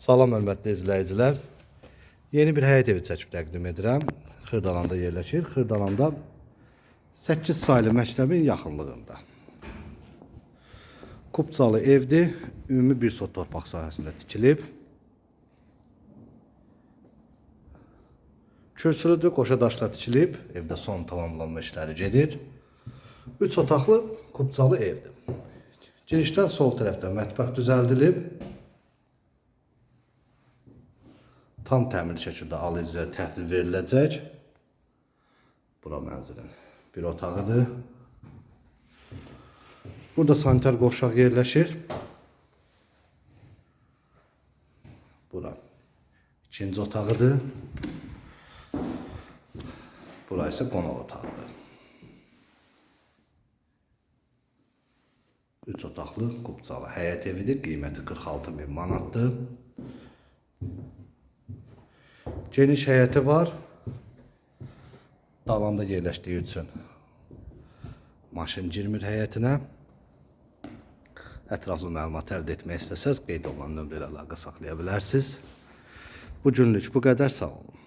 Salam hörmətli izləyicilər. Yeni bir həyət evi çəkib təqdim edirəm. Xırdalanda yerləşir. Xırdalanda 8 saylı məktəbin yaxınlığında. Kupcalı evdir. Ümumi bir sot torpaq sahəsində tikilib. Kürsülüdür, qoşa daşla tikilib. Evdə son tamamlanma işləri gedir. 3 otaqlı kupcalı evdir. Girişdən sol tərəfdə mətbəx düzəldilib. Tam təmirli şəkildə alıcıya təhvil veriləcək. Bura mənzilin bir otağıdır. Burada sanitar qovşaq yerləşir. Bura ikinci otağıdır. Bura isə qonaq otağıdır. 3 otaqlı qubcalı həyət evidir. Qiyməti 46 min manatdır. Geniş həyəti var. Dalanda yerləşdiyi üçün maşın girmir həyətinə. Ətraflı məlumat əldə etmək istəsəz qeyd olunan nömrə ilə əlaqə saxlaya bilərsiniz. Bu günlük bu qədər sağ olun.